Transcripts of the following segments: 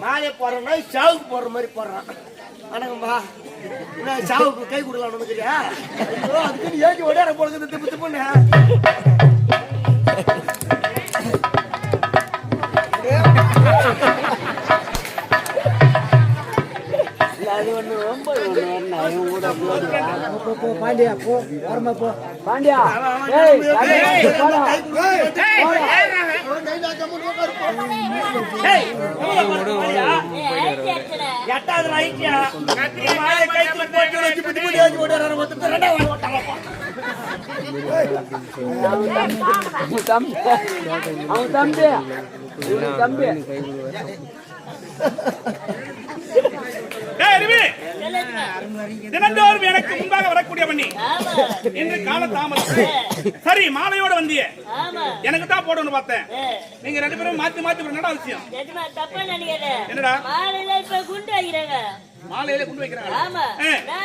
மாலை போடுறோம்னா சாவுக்கு போடுற மாதிரி போடுறான் வணக்கம்மா என்ன சாவுக்கு கை கொடுக்கலாம்னு நினைக்கிறியா அதுக்கு நீ ஏஞ்சி ஓடியார போடுறது திப்பு திப்புன்னு பாண்டியா போ பாண்டியா ரெண்டாவது ஓட்டாங்கப்பா அவன் தம்பி. தம்பி. தினந்தோறும் எனக்கு முன்பாக வரக்கூடிய பண்ணி இன்று கால தாமதம் சரி மாலையோட வந்தியே. எனக்கு தான் போடணும்னு பார்த்தேன். நீங்க ரெண்டு பேரும் மாத்தி மாத்தி என்னடா விஷயம். என்னடா? மாலையில இப்ப குண்டு வைக்கிறாங்க மாலையில குண்டு வைக்கிறாங்க. ஆமா.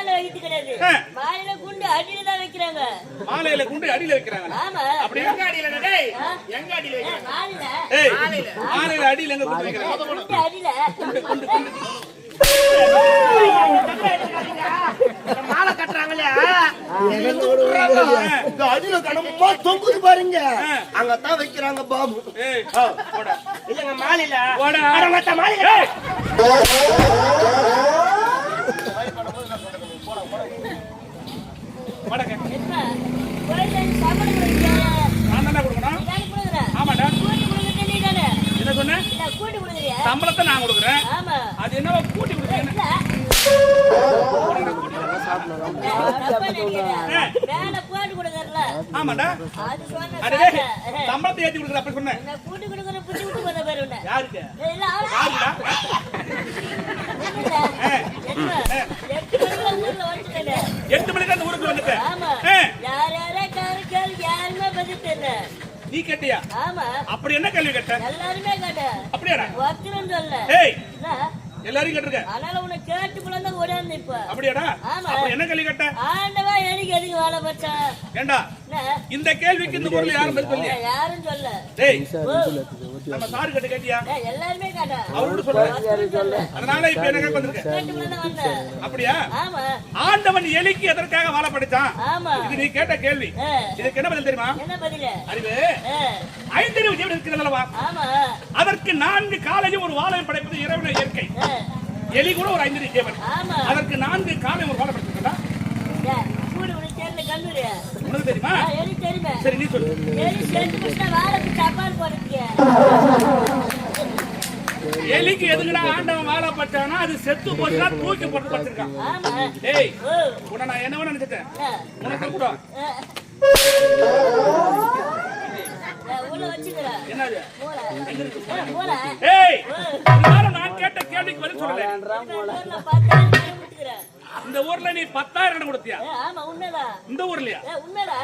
வைக்கிறது கிடையாது. மாலையில குண்டு அடியில தான் வைக்கிறாங்க. மாலையில குண்டு அடியில வைக்கிறாங்க. ஆமா. எங்க அடியில டேய் ஆ? எங்க அடியில மாலையில. மாலையில. அடியில எங்க குண்டு வைக்கிறாங்க? குண்டு அடியில. கட்டுறாங்க இல்லையா இந்த அடியில கனமா தொங்குது பாருங்க அங்கதான் வைக்கிறாங்க பாபு ஏய் போட இல்லங்க மாலையில போடா. மத்த மாலையில ஏய் போடங்க எஜமா, என்ன சொன்ன இல்ல, கூட்டி கொடுக்குறியா? சம்பளத்தை நான் கொடுக்குறேன். ஆமா. அது என்னவோ கூட்டி கொடுக்குறேன். ஆமாடா அடே சம்பளத்தை ஏத்தி கொடுக்குற அப்படி சொன்னேன். கூட்டி கொடுக்குற புடிச்சு விட்டு போற பாரு உன்னை. யாருக்கு? யாருடா? எட்டு மணிக்கு அந்த ஊருக்கு வந்துட்டேன். ஆமா. யார் யாரா யாருமே பதில் தெரியல. நீ கேட்டியா? ஆமா. அப்படி என்ன கேள்வி கேட்ட? எல்லாருமே கேட்ட. அப்படியாடா? ஒருத்தரும் சொல்ல ஏய் என்ன? எல்லாரையும் கேட்டிருக்க? அதனால உன்னை கேட்டு போல ஓடாந்து இப்ப. அப்படியாடா? ஆமா. அப்ப என்ன கேள்வி கேட்ட? ஆண்டவா எனக்கு எதுக்கு வேலை பச்சான் ஏண்டா? இந்த கேள்விக்கு இந்த ஊர்ல யாரும் பதில் சொல்லலையா. யாரும் சொல்ல டேய். நம்ம சாரு கிட்ட கேட்டியா? ஏய், எல்லாருமே கேட்ட. அவரோட சொல்ல? அதனால இப்ப என்ன கேட்க வந்திருக்க? கேட்டு போல தான் வந்தேன். அப்படியா? ஆமா. ஆண்டவன் எலிக்கு எதற்காக வாழ ஆமா. இது நீ கேட்ட கேள்வி. இதுக்கு என்ன பதில் தெரியுமா? என்ன பதில? அறிவு. ஐந்தறிவு ஜீவன் இருக்கிறதல்லவா ஆமா. அதற்கு நான்கு காலையும் ஒரு வாழையும் படைப்பது இறைவன இயற்கை. எலி கூட ஒரு ஐந்தறிவு ஜீவன். ஆமா. அதற்கு நான்கு காலையும் ஒரு வாழை படைச்சிருக்கா ஏ, கூடு உனக்கு தெரியல கல்லூரி உனக்கு தெரியுமா எனக்கு தெரியுமே சரி நீ சொல்லு. எலிக்கு எதுக்குடா ஆண்டவன் வாழை பட்டானா? அது செத்து போச்சுன்னா தூக்கி போட்டு படுத்திருக்கான். ஆமா. ஏய் உன்னை நான் என்னவோ நினைச்சிட்டேன். உனக்கு கூட என்னது? ஏய் நான் கேட்ட கேள்விக்கு பதில் சொல்லல. இந்த ஊர்ல நீ பத்தாயிரம் இடம் கொடுத்தியா? ஆமா உண்மைதான் இந்த ஊர்லயா? உண்மைடா.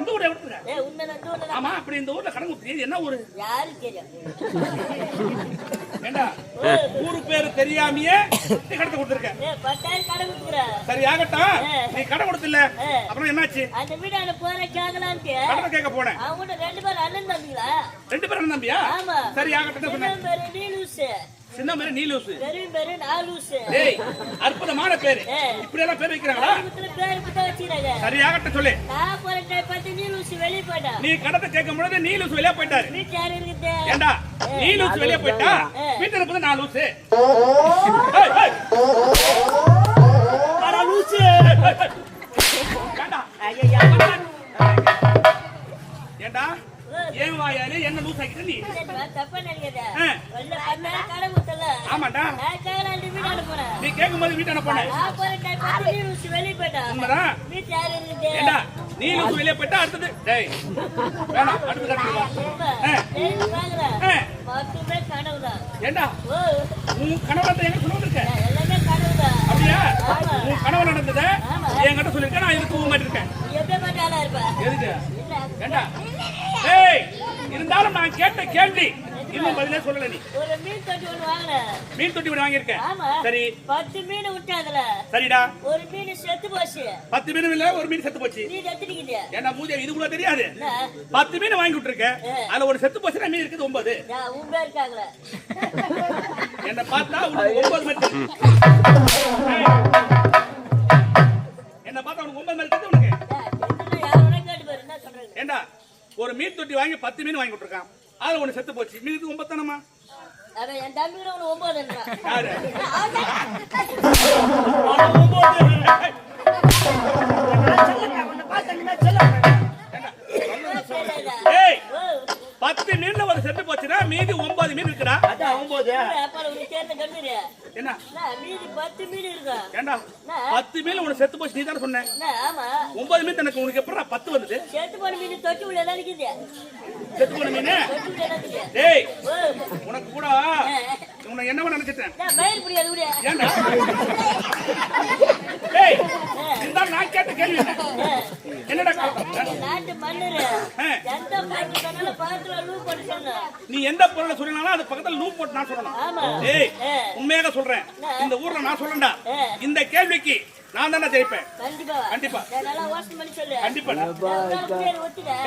இந்த ஊர்ல கொடுத்துற ஏ உண்மைதான் இந்த ஊர்ல. ஆமா அப்படி இந்த ஊர்ல கடன் கொடுத்தியா? என்ன ஊரு? யாருக்கு தெரியும் ஏண்டா ஊரு பேரு தெரியாமயே நீ கடத்த கொடுத்துருக்க. சரி ஆகட்டும். நீ கடன் கொடுத்தில்ல. ஏ. அப்புறம் என்னாச்சு? அந்த வீடான போற கேட்கலான்ட்டு கடனை கேட்க போனேன். அவங்க ரெண்டு பேரும் அண்ணன் தம்பிங்களா? ரெண்டு பேரும் நம்பியா ஆமா. சரி ஆகட்டும் சின்ன பேரு நீ லூசு. பெரும் பேரு நான் லூசு. டேய் அற்புதமான பேரு. இப்படி எல்லாம் பேர் வைக்கிறாங்களா? பேரு சொல்லு. நான் போற டைம் பார்த்து நீ லூசு வெளியே போயிட்டா நீ கடத்தை கேட்கும் பொழுது நீ லூசு வெளியே போயிட்டாரு. வீட்டு யாரு இருக்குது? ஏண்டா நீ லூசு வெளியே போயிட்டா? ஏ. வீட்டுல இருப்பது நான் லூசு. ஏய், ஏய், அட லூசு. ஏண்டா? ஐயா ஏண்டா? ஏன் வாயாலே என்ன லூஸ் ஆக்கிட்ட நீ தப்பா. வெளில போனேன் நீ கேட்கும் போது வீட்டான லூசு வெளியே போயிட்டா உண்மைதான். வீட்டு ஏண்டா நீ லூசு வெளியே போயிட்டா அடுத்தது? டேய் வேணாம் அடுத்து கனவுதான் ஏண்டா? உன் கணவன் எங்க சொல்ல வந்திருக்க? அப்படியா. உன் கனவு நடந்தத. என்கிட்ட சொல்லிருக்கேன் நான் இதுக்கு மாட்டி இருக்கேன்? எதுக்கு? ஏண்டா? ஏய் இருந்தாலும் நான் கேட்ட கேள்வி இன்னும் பதிலே சொல்லல நீ. ஒரு மீன் தொட்டி ஒண்ணு வாங்கினேன் மீன் தொட்டி ஒண்ணு வாங்கியிருக்கேன். ஆமா. சரி. பத்து மீன் விட்டேன் அதுல. சரிடா. ஒரு மீன் செத்து போச்சு. பத்து மீன் இல்ல ஒரு மீன் செத்து போச்சு. மீன் எத்திரிக்குது ஏன்னா மூஜை இது கூட தெரியாது. பத்து மீன் வாங்கி விட்டுருக்கேன். அதுல ஒரு செத்து போச்சுன்னா மீன் இருக்குது ஒன்பது. இருக்காங்களே என்ன பார்த்தா உனக்கு ஒன்பது. ஏய். என்ன பார்த்தா உனக்கு ஒன்பது மாதிரி தெரியுது உனக்கு. ஏண்டா ஒரு மீன் தொட்டி வாங்கி பத்து மீன் வாங்கி விட்டுருக்கான். அதுல ஒண்ணு செத்து போச்சு. மீனுக்கு ஒன்பது தானமா அவன் என் தம்பி கூட ஒண்ணு ஒன்பது. பத்து மீன்ல ஒரு செத்து போச்சுன்னா மீதி ஒன்பது மீன் இருக்குடா. அதான் ஒன்பது. என்ன மீதி பத்து மீன் இருக்கா? ஏண்டா பத்து மீன் உனக்கு செத்து போச்சு நீ தானே சொன்ன ஒன்பது மீன் எனக்கு உனக்கு எப்படா பத்து வந்தது? செத்து போன மீன் தொட்டி உள்ள தான் இருக்குது செத்து போன மீன்? டேய் உனக்கு கூட உன்னை என்னவா நினைச்சிட்டேன்? நான் மயில் ஏண்டா டேய் இருந்தாலும் நான் கேட்ட கேள்வி. என்ன? என்னடா? நாட்டு மண்ணுரு ஆ. எந்த பாட்டு சொன்னாலும் பக்கத்துல லூப் போட்டு சொன்ன நீ எந்த பொருளை சொல்லினாலும் அது பக்கத்துல லூப் போட்டு நான் சொல்லணும். ஆ. உண்மையாக சொல்றேன். இந்த ஊர்ல நான் சொல்றேன்டா ஆ. இந்த கேள்விக்கு நான் தானே ஜெயிப்பேன். கண்டிப்பா. கண்டிப்பா.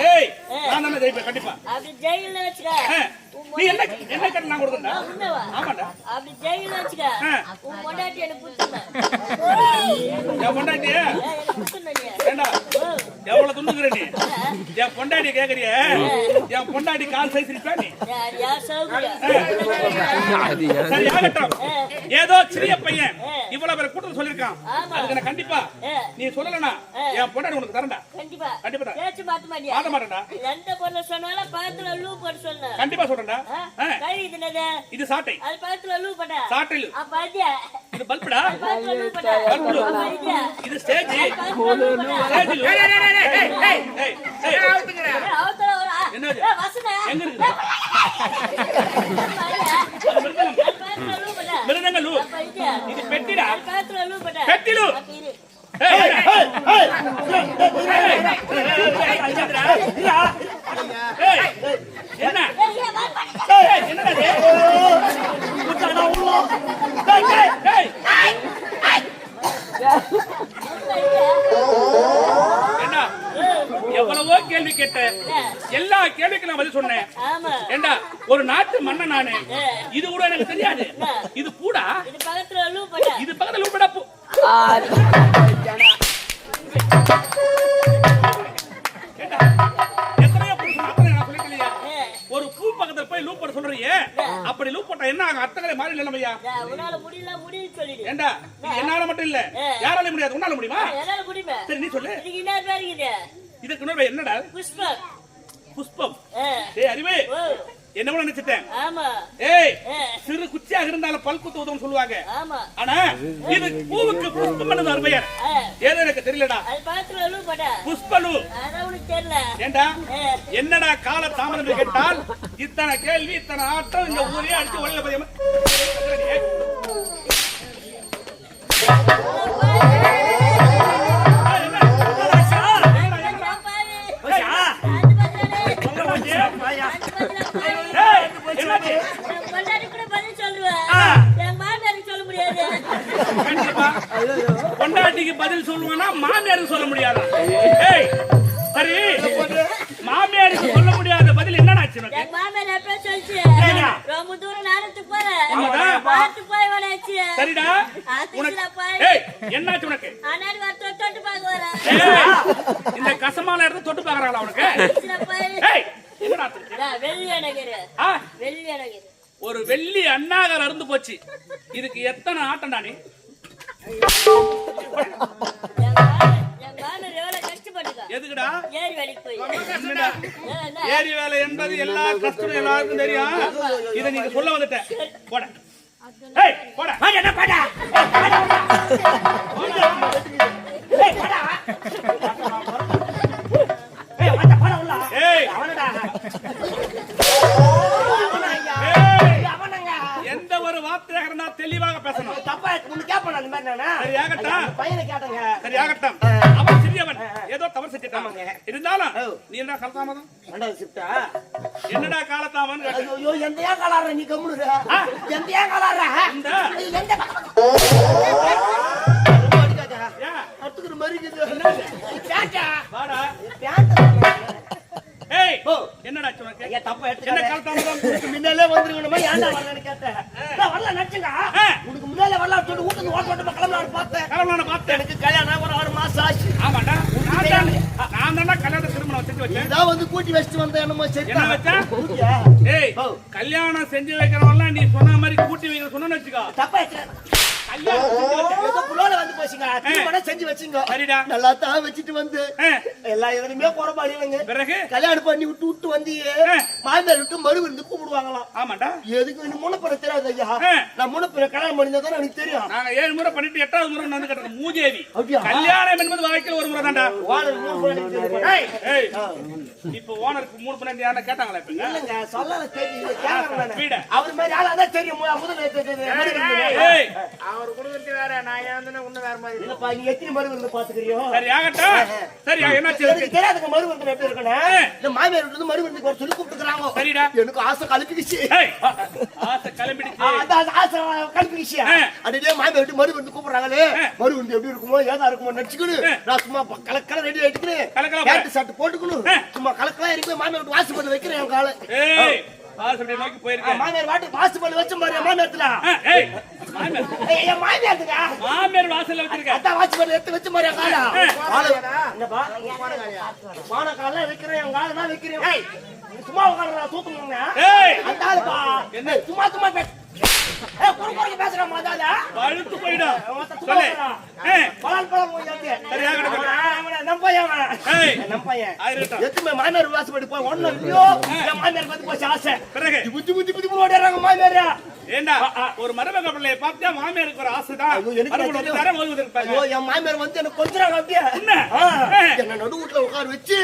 ஏய் நான் தானே ஜெயிப்பேன். கண்டிப்பா. அப்படி ஜெயில வச்சுக்க. ஆ. நீ என்ன என்ன கட்டு நான் கொடுக்கண்டா? ஆமாண்டா அப்படி ஜெயில வச்சுக்க. உன் பொண்டாட்டி. என். ஏண்டா எவ்வளவு துண்டுக்குற நீ? என் பொண்டாட்டி கேக்குறிய? என் பொண்டாட்டி கால் சைஸ் இருப்பா நீ? சரி ஆகட்டும். ஏதோ சிறிய பையன் இவ்வளவு பேர் கூட்டத்தை சொல்லிருக்கான் ஆமா. அதுக்கு நான் கண்டிப்பா. நீ சொல்லலனா என் பொண்டாட்டி உனக்கு தரண்டா கண்டிப்பா. கண்டிப்பா. பேச்சு மாத்த மாட்டியா? மாட்ட மாட்டேன்டா. எந்த பொருளை சொன்னாலும் பக்கத்துல லூப் போட்டு சொல்லு. கண்டிப்பா சொல்றேன்டா. கை இதுனது இது சாட்டை. அது பக்கத்துல லூப் போட்ட. சாட்டையில். அப்ப அடியா இது பல்புடா? போட்ட. அடியா இது ஸ்டேஜ் ஸ்டேஜ் ஏய் ஏய் ஏய் அவத்தர ஒரு ஆ- என்னது? ஏ, வசன. எங்க இருக்குது அது மிருதங்கம். அது பக்கத்துல லூப் போட்ட. மிருதங்க லூ அப்ப அடியா. இது பெட்டிடா அது பக்கத்துல லூப் கேட்டேன் எல்லா கேள்விக்கும் நான் பதில் சொன்னேன். ஆமா. ஏண்டா ஒரு நாட்டு மன்னன் நானு. இது கூட எனக்கு தெரியாது. இது பூடா? இது பக்கத்துல லூப் போட்ட. இது பக்கத்துல உப்படா பூ. ஒரு பூ பக்கத்துல போய் லூப் போட சொல்றியே? அப்படி லூப் போட்டா என்ன ஆகும்? அத்தனை மாறி நிலைமையா உன்னால முடியல முடியும்னு சொல்லிடு. ஏண்டா என்னால மட்டும் இல்ல. யாரால முடியாது. உன்னால முடியுமா? முடியுமே? சரி நீ சொல்லு. இதுக்கு இன்னொரு என்னடா? புஷ்பம். புஷ்பம். ஏ, டேய் அறிவு என்ன நினைச்சிட்டேன். ஆமா. ஏய் சிறு குச்சியாக இருந்தாலும் பல் குத்து உதவும் சொல்லுவாங்க. ஆமா. ஆனா இது பூவுக்கு புஷ்பம் ஒரு பெயர். ஏதோ எனக்கு தெரியலடா. புஷ்பலு. தெரியல. ஏண்டா? என்னடா கால தாமதம் கேட்டால் இத்தனை கேள்வி இத்தனை ஆட்டம் இந்த ஊரே அடிச்சு ஒளியில பதியம் பொண்டாட்டிக்கு பதில் சொல்லுவானா மாமியாருக்கு சொல்ல முடியாதா? சரி. மாமியாருக்கு சொல்ல முடியாத பதில் என்னடா? ஆச்சு? ரொம்ப தூரம் நடந்து போறேன் சரிடா. என்னாச்சு உனக்கு? இந்த கசமான இடத்த தொட்டு பாக்குறாங்களா உனக்கு? ஒரு வெள்ளி அண்ணாகர் அருந்து போச்சு. இதுக்கு எத்தனை எவ்வளவு கஷ்டப்பட்டுக்கா. எதுக்குடா? ஏரி வேலை என்பது எல்லா கஷ்டம் எல்லாருக்கும் தெரியும். இதை நீங்க சொல்ல வந்துட்ட. போட. போட. என்ன பாடா. எந்த ஒரு வார்த்தையாக இருந்தா தெளிவாக பேசணும் தப்பா உன்னை கேட்பேன் அந்த மாதிரி நானு. சரி, ஆகட்டும். ஐயா, அந்த பையனை கேட்டேங்க. சரி ஆகட்டும் அவன் சிறியவன் ஏதோ தவறு செஞ்சுட்டான் ஆமாங்க. இருந்தாலும். நீ என்ன ரெண்டாவது? என்னடா. ஐயோ, எந்த ஏன் காலாடுற நீ கம்முனு இரு. எந்த ஏன் காலாடுற? இந்த. எந்த அடிக்காத. மாதிரி இருக்குது. வாடா. ஏய் ஓ. என்னடா ஆச்சு உனக்கு ஐயா, தப்பா என்ன உனக்கு முன்னாலே வந்துருக்கணுமா? ஏன்டா வரலன்னு கேட்டேன். நான் வரல, நினைச்சேங்க. ஆ. உனக்கு முன்னாலே வீட்டுல இருந்து ஓட்ட ஓட்டமா கிளம்பலாம்னு பார்த்தேன். கிளம்பலான்னு பார்த்தேன் எனக்கு கல்யாணம் ஒரு ஆறு மாசம் ஆச்சு ஆமாண்டா நான் தான் நான் தான்டா கல்யாண திருமணம் செஞ்சு வச்சேன் இதான் வந்து கூட்டி வச்சுட்டு வந்தேன் என்னமோ சரி என்ன வச்சா? கூட்டியா? ஏய். கல்யாணம் செஞ்சு வைக்கிறவன்லாம் நீ சொன்ன மாதிரி கூட்டி வைக்கிற சொன்னு வச்சுக்கோ தப்பா. கல்யாணம் வந்து போச்சுங்க செஞ்சு வச்சுங்க சரிடா. நல்லா தான் வச்சுட்டு வந்து எல்லா இதுலயுமே குறைபாடு இல்லைங்க பிறகு? கல்யாணம் பண்ணி விட்டு விட்டு வந்தியே. ஆ. மாமியார் விட்டு மறு விருந்து கூப்பிடுவாங்களாம். ஆமாண்டா. எதுக்கு நீ முன்னப்பிற தெரியாது ஐயா. நான் முன்னப்பிற கல்யாணம் பண்ணிதான் எனக்கு தெரியும். நாங்க ஏழு முறை பண்ணிட்டு எட்டாவது முறை வந்து கட்டுறோம். மூதேவி? கல்யாணம் என்பது வாழ்க்கையில் ஒரு முறை தான்டா ஓனர். இப்ப ஓனருக்கு மூணு பண்ணி யாரா கேட்டாங்களா இப்ப? இல்லைங்க சொல்லல தெரியும். அவர் மாதிரி ஆளா தான் தெரியும். அவர் கொடுக்கறது வேற நான் ஏன் உன்ன வேற மாதிரி இல்லப்பா நீ எத்தனை மறு விருந்து பாத்துக்கிறியோ சரி ஆகட்டும். சரி என்னாச்சு எனக்கு? தெரியாதுங்க மறு விருந்து எப்படி இருக்கணும் இந்த மாமியார் வீட்டுல மறு விருந்துக்கு வர சொல்லி கூப்பிட்டுக்கிறாங்க சரிடா. எனக்கு ஆசை கலப்பிக்கிச்சு. ஆசை கிளம்பிடுச்சு ஆ, அதான் ஆசை கலப்பிக்கிச்சு மாமியார் வீட்டு மறு விருந்து கூப்பிடுறாங்களே. ஆ. மறு விருந்து எப்படி இருக்குமோ ஏதா இருக்குமோ நடிச்சுக்கணும். நான் சும்மா கலக்கல ரெடி கலக்கலா பேண்ட் ஷர்ட் போட்டுக்கணும். சும்மா கலக்கலா இருக்கு மாமியார் வீட்டு வாசல் பண்ணி வைக்கிறேன் என் காலை. மாமியார் வாட்டு வாசல் பண்ணி வச்ச என் மாமியார்த்துல என் மாமியார்த்துக்கா மாமியார் வாசல்ல வச்சிருக்கேன் அதான் வாட்ச் பண்ணி எடுத்து வச்ச மாதிரி காலை. என்னப்பா? பானை வைக்கிறேன் என் காலை தான் வைக்கிறேன். சும்மா உட்கார்றா தூக்கணுங்க ஏய். என்ன? சும்மா சும்மா பேச ஏய் குறு குறுக்கு பேசுற மாதால பழுத்து சும்மா சொல்லு. ஏய். பலால் பழம் போய் வந்து. சரியா கிடக்கு. பையன். நம்ம பையன். எத்துமே மாமியார் வாசப்படி போய் ஒண்ணும் இல்லையோ? என் மாமியார் வந்து போச்சு ஆசை. பிறகு? புத்தி புத்தி புத்தி புத்தி ஓடிடுறாங்க மாமியார்? ஏண்டா? ஒரு மருமக பிள்ளைய பார்த்தா மாமியாருக்கு ஒரு. தரம் ஓதுவதற்காக ஐயோ என் மாமியார் வந்து எனக்கு கொஞ்சம் அப்படியே. என்ன? நடு வீட்டுல உட்கார வச்சு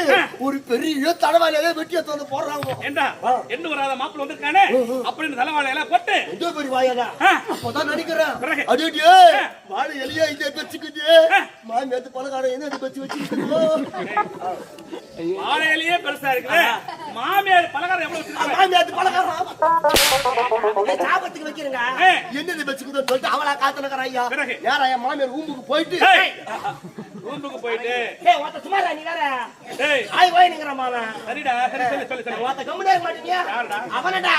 ஒரு பெரிய தலைவாலையே வெட்டி எடுத்து வந்து போடுறாங்க. ஏண்டா? என்ன வராத மாப்பிள்ள வந்திருக்கானே? அப்படின்னு தலைவாழையெல்லாம் போட்டு. எந்த பெரிய வாயாடா. அப்பதான் நினைக்கிறேன். பிறகு? அடே வாழை எலியா இந்த பெச்சுக்குது மாமியார் பலகாரம் என்ன பெச்சு வச்சுக்கிட்டு வாழையிலேயே பெருசா இருக்குது. மாமியார் பலகாரம் எவ்வளவு மாமியார் பலகாரம். சாபத்துக்கு வைக்கிறேங்க. என்னது வச்சுக்குதுன்னு சொல்லிட்டு அவளா காத்துனக்கற ஐயா? யாரா என் மாமியார் ஊம்புக்கு போயிட்டு. ரூமுக்கு போயிட்டு. ஏய் ஒருத்த சும்மா நீ வேற. ஏய். ஆய் போய் நிக்கிற மாமன் சரிடா சரி சொல்லு சொல்லு சொல்லு. கம்முனே இருக்க மாட்டீங்க யாருடா? அவனடா.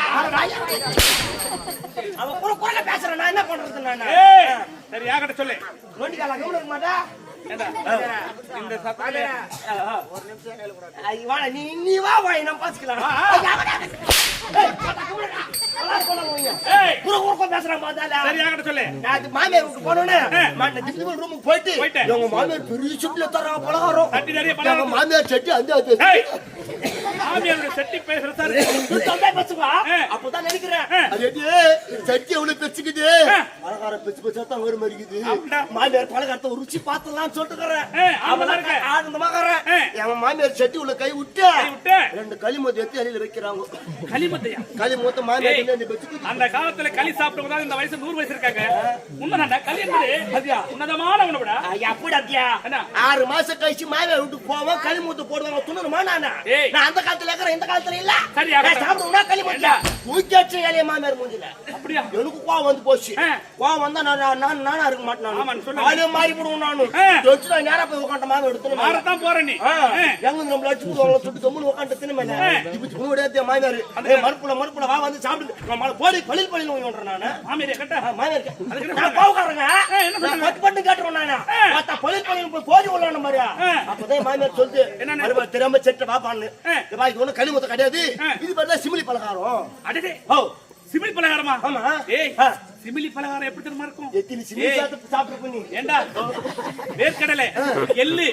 அவன் கூட கூட பேசுறேன் நான் என்ன பண்றது நான்? ஏய் சரி யார்கிட்ட சொல்லு? நோண்டிக்கால இருக்க மாட்டா? இந்த வாடா, நீ நீ வா வா நம்ம பாத்துக்கலாம். போயிட்டு, மாமியார் பெரிய சுட்டுல தர்றாங்க பலகாரம். மாமியார் சட்டி அந்த? மாமியார் சட்டி உள்ள கை விட்டு ரெண்டு களிமூத்து எடுத்து அடியில வைக்கிறாங்க அந்த காலத்துல களி சாப்பிட்டவங்க இந்த வயசு நூறு வயசு இருக்காங்க. உண்மைதான்டா களி என்பது உன்னதமான உணவுடா. ஐயா, அப்படி அப்படியா? என்ன? ஆறு மாசம் கழிச்சு மாமியார் வீட்டுக்கு போவோம் களிமூத்து போடுவாங்க துணுமா நானா? அந்த காலத்துல இருக்கிறேன் இந்த காலத்துல இல்ல. சரி, நான் ஆகட்டும். சாப்பிடுவேனா களிமூத்து ஏண்டா? தூக்கி அடிச்ச வேலையை மாமியார் மூஞ்சில. அப்படியா? எனக்கு கோவம் வந்து போச்சு. கோவம் வந்தா நான் நான் நான் இருக்க மாட்டேன். ஆளே மாறி போடுவோம் நானு. ஆ. வச்சு நான் நேரா போய் உட்காண்ட மாமியார் எடுத்து மாறத்தான் போற நீ. எங்க நம்மள அடிச்சு உட்காந்து. இப்ப மாமியார். மறுப்புல, மறுப்புல, வா வந்து சாப்பிடு. நான் மலை போடி, பளில் பளில்னு ஊதி விடுறேன் நானு. மாமியார் கட்ட மாமியார் என்ன நான் என்ன சொன்னாங்க? பட்டு கேட்டுருவேன் நானு. பார்த்தா பளில் பளில்னு போய் போடி விடலான்னு மாதிரியா? அப்பதான் மாமியார் சொல்லுது? மறுபடியும் தெரியாம செட்டு வாப்பான்னு. ஆ. இந்த பா, இது ஒண்ணும் களிமுத்து கிடையாது. இது பார்த்தா சிமிலி பலகாரம். அடடே ஓ, சிமிலி பலகாரமா ஆமா. ஏய். சிமிலி பலகாரம் எப்படி தெரியுமா இருக்கும் எத்தனை சிமிலி ஏய். சாப்பிட்டு சாப்பிட்டு நீ? ஏண்டா வேர்க்கடலை எள்ளு.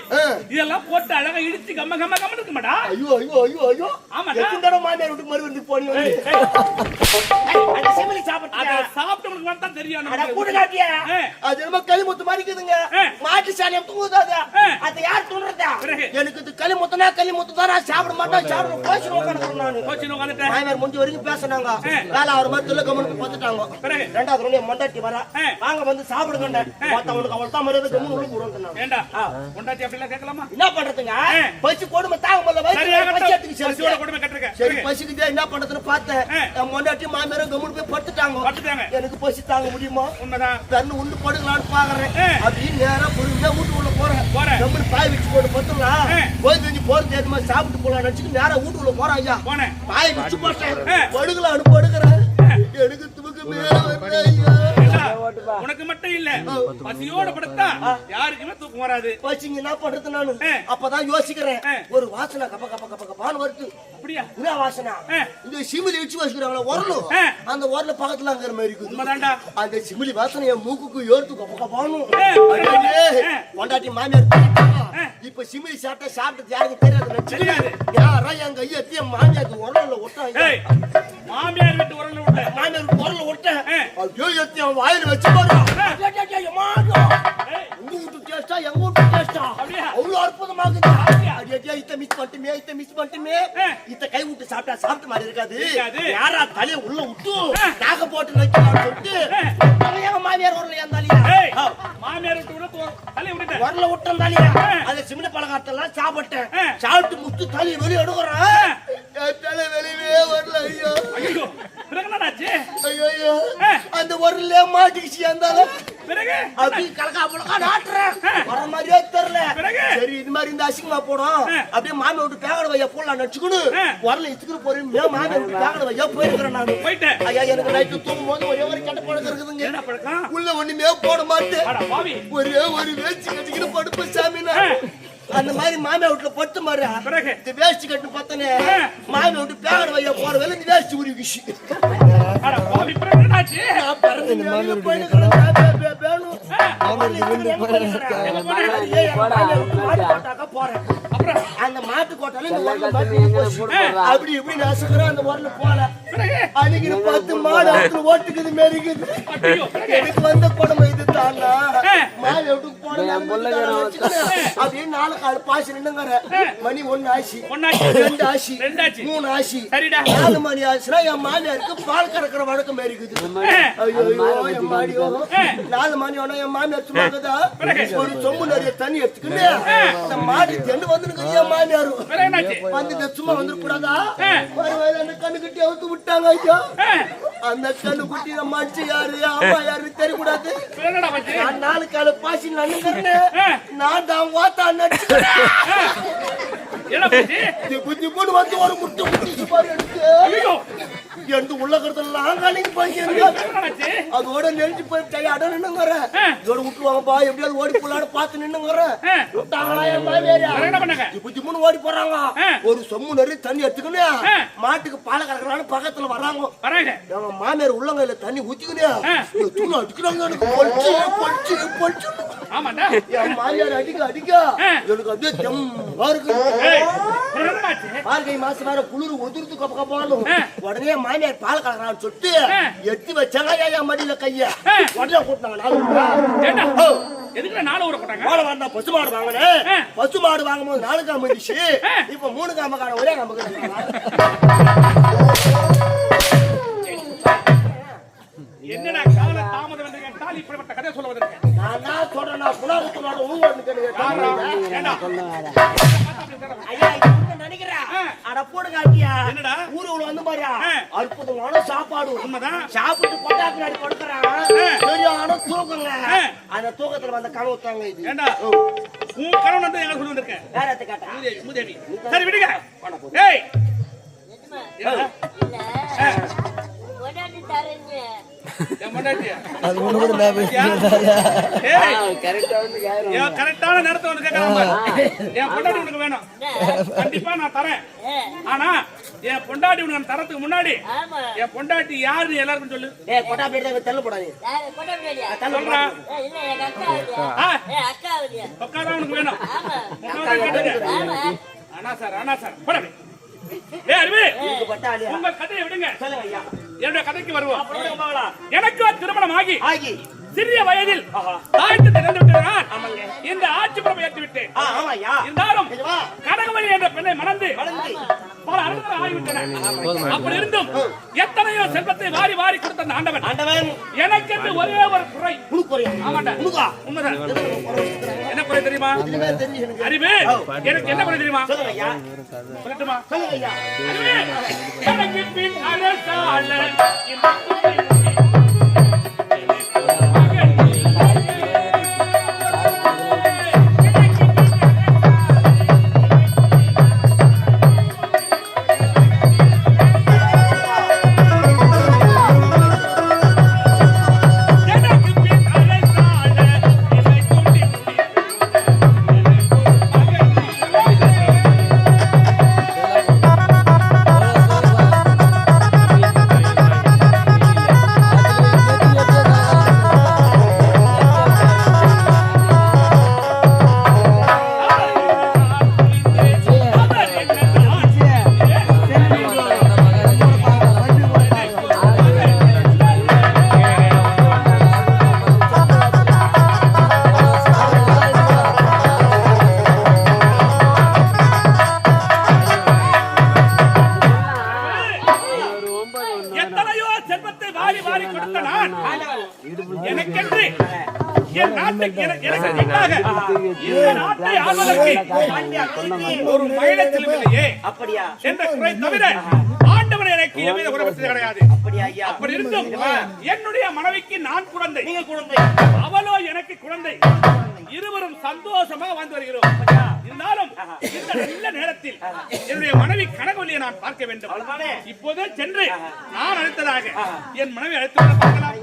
இதெல்லாம் போட்டு அழகா இடிச்சு கம்ம கம்ம கம்ம இருக்கு மாடா ஐயோ, ஐயோ, ஐயோ, ஐயோ. ஆமாடா. எத்தனை தடவை மாமியார்? ஏய், ஏய், ஏய், அந்த சிமிலி அத? சாப்பிட்டோம்னு ஊருக்கு வரத்தான் தெரியும் அட. கூடு காட்டியா. அது என்னமோ களிமுத்து மாதிரி இருக்குதுங்க. மாட்டு சாணியம் தூங்குது அது. அது யார் தூண்டுறதா? எனக்கு இது களிமுத்துனா களிமுத்து தான் நான் சாப்பிட மாட்டேன் சாப்பிட கோச்சு உட்காந்து நானு கோச்சின்னு உட்காந்துட்டேன். மாமியார் முடிஞ்ச வரைக்கும் பேசினாங்க. வேலை அவர் மாதிரி துள்ள கம்முனுக்கு பார்த்துட்டாங்க பிறகு? ரெண்டாவது ரெண்டு மண்டாட்டி வர. வாங்க வந்து சாப்பிடுங்க மத்தவனுக்கு அவள் தான் மரியாதை கம்மு உள்ள பொண்டாட்டி அப்படிலாம் கேட்கலாமா என்ன பண்றதுங்க. பசி கொடுமை தாங்க முடியல கொடுமை கட்டிருக்க. சரி பிறகு? பசிக்குதே என்ன பண்றதுன்னு பார்த்தேன். என் மண்டாட்டி மாமியாரும் கம்முனு போய் படுத்துட்டாங்க. எனக்கு பசி தாங்க முடியுமா உண்மைதான். தண்ணி உண்டு படுக்கலான்னு பாக்குறேன். அப்படின்னு நேரா பொறுமையா வீட்டுக்குள்ள போறேன் போறேன். கம்பெனி பாய் வச்சு போட்டு பத்துலாம் ஆ. போய் தெரிஞ்சு போறது மாதிரி சாப்பிட்டு போலாம் நினைச்சுட்டு நேரா வீட்டுக்குள்ள போறேன் ஐயா போனேன். பாய் வச்சு போட்டேன். படுக்கலான்னு படுக்கிறேன் எனக்கு ஐயா உனக்கு மட்டும் இல்ல. பசியோட படுத்தா யாருக்குமே தூக்கம் வராது. பசிங்க என்ன பண்றது நானு. அப்பதான் யோசிக்கிறேன். ஒரு வாசனை கப்ப கப்ப கப்ப கப்பான்னு வருது. அப்படியா? என்ன வாசனை. இந்த சிமிலி வச்சு வச்சுக்கிறாங்களா உரலும். அந்த உரல பக்கத்துல அங்கிற மாதிரி இருக்குது. அந்த சிமிலி வாசனை என் மூக்குக்கு ஏறுத்து கப்ப கப்பானும். பொண்டாட்டி மாமியார். இப்ப சிமிலி சாப்பிட்டா சாப்பிட்டது யாருக்கு தெரியாது. யாரா என் கையை எத்தி என் மாமியாருக்கு உரல விட்டாங்க ஏய் மாமியார் வீட்டு உரல்ல விட்ட மாமியாருக்கு உரல விட்டேன். ஆ. ஐயோ எத்தி அவன் வாயில வச்சு உங்க வீட்டு டேஸ்டா எங்க வீட்டு டேஸ்டா? அவ்வளவு அற்புதமா இருக்குது அடே, அடே, இத்த மிஸ் பண்ணிட்டுமே இத்த மிஸ் பண்ணிட்டுமே. இத்த கை விட்டு சாப்பிட்டா சாப்பிட்ட மாதிரி இருக்காது. யாரா தலைய உள்ள விட்டு. நாக போட்டு வைக்கலாம்னு சொல்லிட்டு. மாமியார் உரல ஏந்தாலியா ஏய், மாமியார் வீட்டு விட்டுட்டேன். உரல விட்டேன் தாலியா. அந்த சிமிட பலகாரத்தெல்லாம் சாப்பிட்டேன். சாப்பிட்டு முத்து தலையை வெளியே எடுக்கிறேன். தலை வெளியே வரல ஐயோ. ஐயோ. அந்த உரல்ல மாட்டிக்கிச்சு அந்தாலும் பிறகு? அப்படி கலக்கா புலக்கா நாட்டுறேன். வர மாதிரியே தெரியல? சரி இது மாதிரி இந்த அசிங்கமா போடும். அப்படியே மாமி விட்டு பேகட வையா போடலாம் நடிச்சுக்கணும். வரல இச்சுக்கிட்டு போறீங்க மாமி விட்டு பேகட வையா போயிருக்கிறேன் நானு. போயிட்டேன். ஐயா எனக்கு நைட்டு தூங்கும் போது ஒரே ஒரு கெட்ட பழக்கம் இருக்குதுங்க. உள்ள ஒண்ணுமே போட மாட்டேன். ஒரே ஒரு வேஷ்டி கட்டிக்கிட்டு படுப்பு சாமி நான். ஆ. அந்த மாதிரி மாமியா வீட்டுல பட்டு மாறு பிறகு? இந்த வேஷ்டி கட்டு பார்த்தனே ஆ. மாமியா விட்டு பேகட வையா போற வேலை இந்த மாமியார் போறேன். அப்புறம்? அந்த மாட்டு கோட்டால. அப்படி இப்படி நசுக்குறேன் அந்த உரல போல. அன்னைக்கு பத்து மாடு ஓட்டுக்குது மெருகுது. எனக்கு வந்த குடம்பு இது. தானா ஆ. மாலை விட்டு போன என் பிள்ளைங்க அப்படியே நாலு கால் பாசி நின்னுங்கற மணி ஆச்சு ஒண்ணாச்சு. ரெண்டு ரெண்டாச்சு. மூணு சரிடா. நாலு மணி ஆச்சுன்னா என் மாமியாருக்கு பால் கறக்கிற வழக்கம் இருக்குது ஐயோ என் மாடியோ நாலு மணி ஆனா என் மாமியார் சும்மாக்குதா ஒரு சொம்பு நிறைய தண்ணி எடுத்துக்கிட்டு அந்த மாடி தெண்டு வந்து என் மாமியாரு. பிறகு என்னாச்சு? வந்து சும்மா வந்துடக்கூடாதா? வருவாயில அந்த கண்ணு கட்டி அவுத்து விட்டாங்க ஐயா. அந்த கண்ணு குட்டி நம்ம அடிச்சு யாரு? அம்மா யாரு தெரியக்கூடாது. நான் நாலு கால பாசி நான் தான் ஓத்தா நடிச்சு என்ன திப்பு திப்புன்னு வந்து ஒரு முட்டை முட்டி பாரு எடுத்து எடுத்து உள்ள கருத்தெல்லாம் கணிக்கு என்னாச்சு அதோட நெஞ்சு போய் அட நின்னுங்கற. இதோட விட்டுருவாங்கப்பா எப்படியாவது ஓடி போலான்னு பார்த்து நின்னுங்கற. விட்டாங்களா என் பண்ணாங்க? திப்பு திப்புன்னு ஓடி போறாங்க. ஒரு சொம்பு நிறைய தண்ணி எடுத்துக்கணும் மாட்டுக்கு பாலை கறக்கலான்னு பக்கத்துல வராங்க வராங்க எங்க மாமியார் உள்ளங்கையில தண்ணி ஊத்திக்கினே தூண் அடிக்கிறாங்க எனக்கு. பொழிச்சு பொழிச்சு பொழிச்சு என் மாமியார் அடிக்க அடிக்க எனக்கு அப்படியே தெம்பா மார்கழி மாசம் வேற குளிர் உதிர்த்து கப்ப கப்பாலும் உடனே மாமியார் பால் கலக்கிறான்னு சொல்லிட்டு எட்டி வச்சாங்க என் மடியில கைய. உடனே கூட்டினாங்க நாலு ஏண்டா? எதுக்கு நாலு ஊற போட்டாங்க? மாடு வாங்கினா பசு மாடு வாங்கினேன் பசு மாடு வாங்கும் போது நாலு காம இருந்துச்சு. இப்ப மூணு காம காண ஒரே காம என்னடா கால தாமதம் என்று கேட்டால் இப்படிப்பட்ட கதை சொல்ல வந்திருக்கேன் நான் சொல்றேன் நான் புலாவுக்கு ஏண்டா ஐயா, இது உண்மை நினைக்கிறேன். அட போடு காட்டியா. என்னடா? ஊருக்குள்ள வந்து பாருயா. ஆ. அற்புதமான சாப்பாடு உண்மைதான். சாப்பிட்டு கொட்டாக்கு நாடி படுக்கிறான். சரியான தூக்கங்க. அந்த தூக்கத்துல வந்த கனவு தாங்க இது. ஏண்டா உன் கணவன் வந்து எங்க சொல்லி வந்திருக்கேன் வேற எத்த கேட்டா? மூதேவி மூதேவி சரி விடுங்க ஏய்? இல்ல. வந்து கேக்குறோம். என் கரெக்டான நேரத்தை பாரு. என் பொண்டாட்டி உனக்கு வேணும் கண்டிப்பா நான் தரேன் ஆனா என் பொண்டாட்டி உனக்கு நான் தரத்துக்கு முன்னாடி ஆமா. என் பொண்டாட்டி யாருன்னு எல்லாருக்கும் சொல்லு தள்ளு போடா நீ. யாரு கொண்டாந்து வரலையா? சொல்றா ஏ, இல்ல, எங்க அக்கா வரலையா? ஆ. ஏ, அக்கா வரலையா? உட்காதான் உனக்கு வேணும். அண்ணா சார் அண்ணா சார் போட உங்க கதையை விடுங்க. என்னுடைய கதைக்கு வருவோம். எனக்கு திருமணம் ஆகி ஆகி. சிறிய வயதில். தாய்த்து திறந்து. இந்த ஆட்சி புறம் ஏற்றி விட்டேன். இருந்தாலும்? கனகவழி என்ற பெண்ணை மணந்து பல அனுபவங்கள் ஆகிவிட்டன. அப்படி இருந்தும் எத்தனையோ செல்வத்தை வாரி வாரி கொடுத்த அந்த ஆண்டவன். ஆண்டவன். எனக்கென்று ஒரே ஒரு குறை. ஆமாண்டா. உண்மைதான். என்ன குறை தெரியுமா? எனக்கு. அறிவு. எனக்கு என்ன குறை தெரியுமா? சொல்லட்டுமா? எனக்கு பின் அழகால ஒரு மயிலத்திலும் இல்லையே. அப்படியா? என்ற குறை தவிர ஆண்டவன் எனக்கு எவ்வித கிடையாது. அப்படி இருந்தும் என்னுடைய மனைவிக்கு நான் குழந்தை. நீங்க குழந்தை. அவளோ எனக்கு குழந்தை. இருவரும் சந்தோஷமாக வாழ்ந்து வருகிறோம். இருந்தாலும் இந்த நல்ல நேரத்தில் என்னுடைய மனைவி கனகவல்லியை நான் பார்க்க வேண்டும்? இப்போதே சென்று நான் அழைத்ததாக என் மனைவி அழைத்து பார்க்கலாம்.